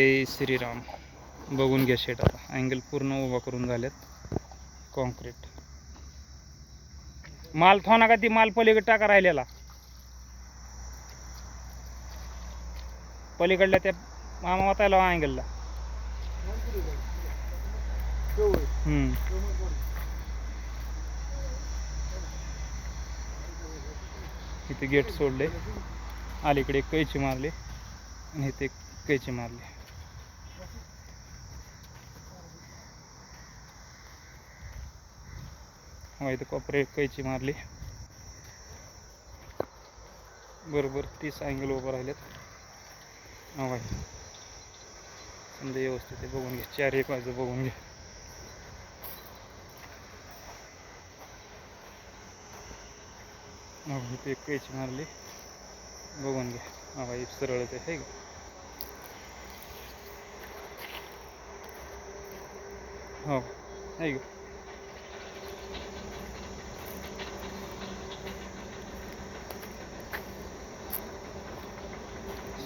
जय श्रीराम. बघून घ्या शेट आता. अँगल पूर्ण उभा करून झाल्यात. कॉन्क्रीट माल थोना का ती माल पलीकडे टाका राहिलेला. पलीकडल्या त्या मामा वातायला अँगलला. हम्म. इथे गेट सोडले. अलीकडे कैची मारली. आणि इथे कैची मारली. इथे कॉपरे एक कैची मारली. बरोबर तीस अँगल उभं राहिलेत. हो भाई समजा व्यवस्थित आहे बघून घे. चार एक बाजू बघून घे. ते इथे एक कैची मारली. बघून घे. हा भाई सरळ ते आहे का? हो. आहे का?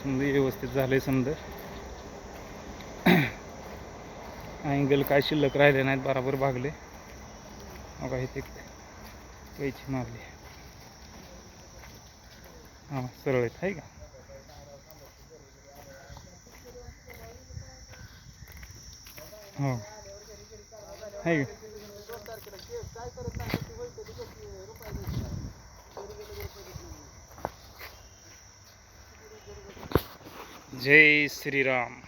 समजा व्यवस्थित झालं आहे समजा. अँगल काय शिल्लक राहिले नाहीत बराबर भागले. काही ते कैची मारली. हां सरळ आहेत आहे का? हो. आहे का? जय श्रीराम